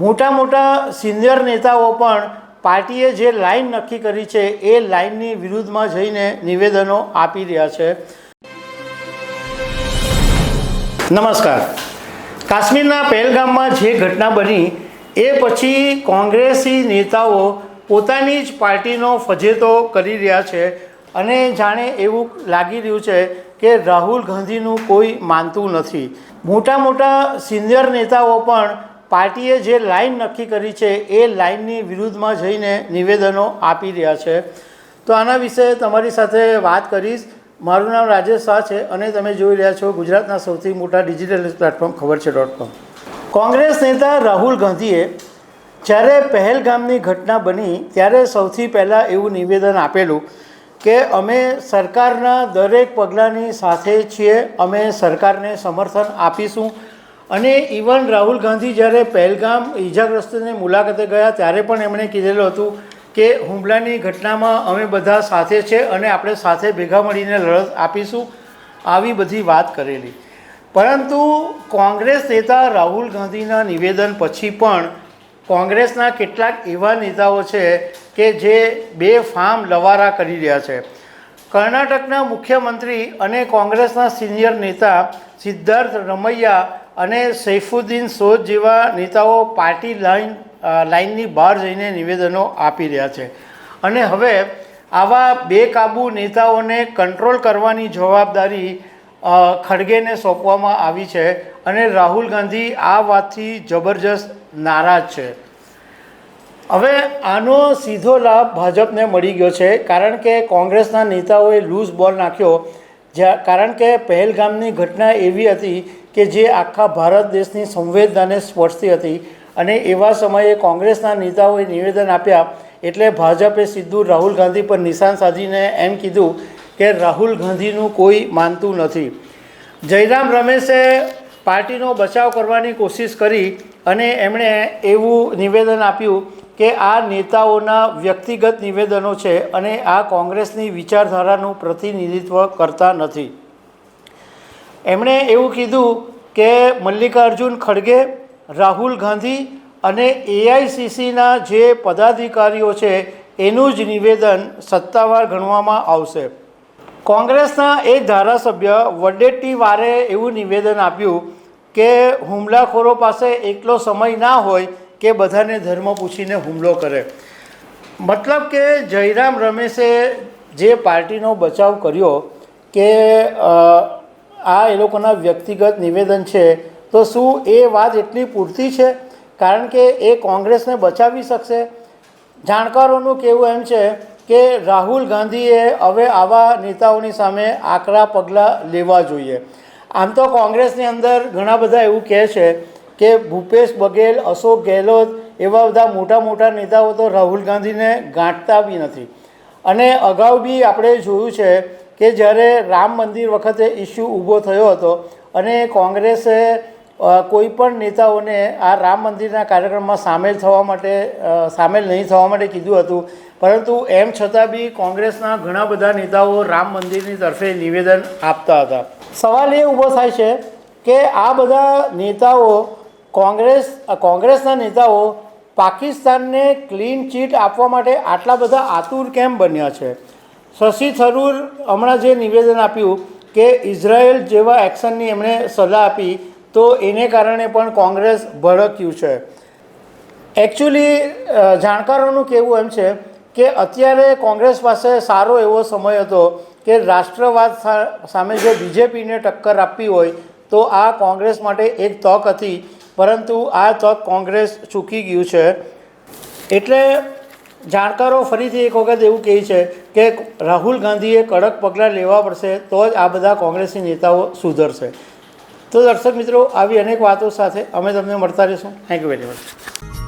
મોટા મોટા સિનિયર નેતાઓ પણ પાર્ટીએ જે લાઈન નક્કી કરી છે, એ લાઇનની વિરુદ્ધમાં જઈને નિવેદનો આપી રહ્યા છે. નમસ્કાર. કાશ્મીરના પહેલગામમાં જે ઘટના બની, એ પછી કોંગ્રેસી નેતાઓ પોતાની જ પાર્ટીનો ફજેતો કરી રહ્યા છે અને જાણે એવું લાગી રહ્યું છે કે રાહુલ ગાંધીનું કોઈ માનતું નથી. મોટા મોટા સિનિયર નેતાઓ પણ પાર્ટીએ જે લાઇન નક્કી કરી છે, એ લાઇનની વિરુદ્ધમાં જઈને નિવેદનો આપી રહ્યા છે. તો આના વિશે તમારી સાથે વાત કરીશ. મારું નામ રાજેશ શાહ છે અને તમે જોઈ રહ્યા છો ગુજરાતના સૌથી મોટા ડિજિટલ પ્લેટફોર્મ ખબર છે ડોટ કોમ કોંગ્રેસ નેતા રાહુલ ગાંધીએ જ્યારે પહેલગામની ઘટના બની ત્યારે સૌથી પહેલાં એવું નિવેદન આપેલું કે અમે સરકારના દરેક પગલાંની સાથે છીએ, અમે સરકારને સમર્થન આપીશું અને ઇવન રાહુલ ગાંધી જ્યારે પહેલગામ ઈજાગ્રસ્તની મુલાકાતે ગયા, ત્યારે પણ એમણે કીધેલું હતું કે, હુમલાની ઘટનામાં અમે બધા સાથે છે અને આપણે સાથે ભેગા મળીને લડત આપીશું આવી બધી વાત કરેલી. પરંતુ કોંગ્રેસ નેતા રાહુલ ગાંધીના નિવેદન પછી પણ કોંગ્રેસના કેટલાક એવા નેતાઓ છે કે જે બે ફાર્મ લવારા કરી રહ્યા છે. કર્ણાટકના મુખ્યમંત્રી અને કોંગ્રેસના સિનિયર નેતા સિદ્ધાર્થ રમૈયા અને સૈફુદ્દીન સોદ જેવા નેતાઓ પાર્ટી લાઈન લાઇનની બહાર જઈને નિવેદનો આપી રહ્યા છે. અને હવે આવા બેકાબૂ નેતાઓને કંટ્રોલ કરવાની જવાબદારી ખડગેને સોંપવામાં આવી છે અને રાહુલ ગાંધી આ વાતથી જબરજસ્ત નારાજ છે. હવે આનો સીધો લાભ ભાજપને મળી ગયો છે કારણ કે કોંગ્રેસના નેતાઓએ લૂઝ બોલ નાખ્યો જ્યાં, કારણ કે પહેલગામની ઘટના એવી હતી કે જે આખા ભારત દેશની સંવેદનાને સ્પર્શતી હતી અને એવા સમયે કોંગ્રેસના નેતાઓએ નિવેદન આપ્યા એટલે ભાજપે સીધું રાહુલ ગાંધી પર નિશાન સાધીને એમ કીધું કે રાહુલ ગાંધીનું કોઈ માનતું નથી. જયરામ રમેશે પાર્ટીનો બચાવ કરવાની કોશિશ કરી અને એમણે એવું નિવેદન આપ્યું કે આ નેતાઓના વ્યક્તિગત નિવેદનો છે અને આ કોંગ્રેસની વિચારધારાનું પ્રતિનિધિત્વ કરતા નથી. એમણે એવું કીધું કે મલ્લિકાર્જુન ખડગે, રાહુલ ગાંધી અને એઆઈસીસીના જે પદાધિકારીઓ છે એનું જ નિવેદન સત્તાવાર ગણવામાં આવશે. કોંગ્રેસના એક ધારાસભ્ય વડેટ્ટી વારે એવું નિવેદન આપ્યું કે હુમલાખોરો પાસે એટલો સમય ના હોય કે બધાને ધર્મ પૂછીને હુમલો કરે. મતલબ કે જયરામ રમેશે જે પાર્ટીનો બચાવ કર્યો કે આ એ લોકોના વ્યક્તિગત નિવેદન છે, તો શું એ વાત એટલી પૂરતી છે? કારણ કે એ કોંગ્રેસને બચાવી શકશે? જાણકારોનું કહેવું એમ છે કે રાહુલ ગાંધીએ હવે આવા નેતાઓની સામે આકરા પગલાં લેવા જોઈએ. આમ તો કોંગ્રેસની અંદર ઘણા બધા એવું કહે છે કે ભૂપેશ બઘેલ, અશોક ગેહલોત એવા બધા મોટા મોટા નેતાઓ તો રાહુલ ગાંધીને ગાંઠતા બી નથી. અને અગાઉ બી આપણે જોયું છે કે જ્યારે રામ મંદિર વખતે ઇસ્યુ ઊભો થયો હતો અને કોંગ્રેસે કોઈ પણ નેતાઓને આ રામ મંદિરના કાર્યક્રમમાં સામેલ થવા માટે સામેલ નહીં થવા માટે કીધું હતું. પરંતુ એમ છતાં બી કોંગ્રેસના ઘણા બધા નેતાઓ રામ મંદિરની તરફે નિવેદન આપતા હતા. સવાલ એ ઊભો થાય છે કે આ બધા નેતાઓ કોંગ્રેસ કોંગ્રેસના નેતાઓ પાકિસ્તાનને ક્લીન ચીટ આપવા માટે આટલા બધા આતુર કેમ બન્યા છે? શશી થરૂર હમણાં જે નિવેદન આપ્યું કે ઇઝરાયલ જેવા એક્શનની એમણે સલાહ આપી, તો એને કારણે પણ કોંગ્રેસ ભડક્યું છે. એકચ્યુઅલી જાણકારોનું કહેવું એમ છે કે અત્યારે કોંગ્રેસ પાસે સારો એવો સમય હતો કે રાષ્ટ્રવાદ સામે જો બીજેપીને ટક્કર આપવી હોય, તો આ કોંગ્રેસ માટે એક તક હતી પરંતુ આ તક કોંગ્રેસ ચૂકી ગયું છે. એટલે જાણકારો ફરીથી એક વખત એવું કહે છે કે રાહુલ ગાંધીએ કડક પગલાં લેવા પડશે તો જ આ બધા કોંગ્રેસી નેતાઓ સુધરશે. તો દર્શક મિત્રો, આવી અનેક વાતો સાથે અમે તમને મળતા રહીશું. Thank you very much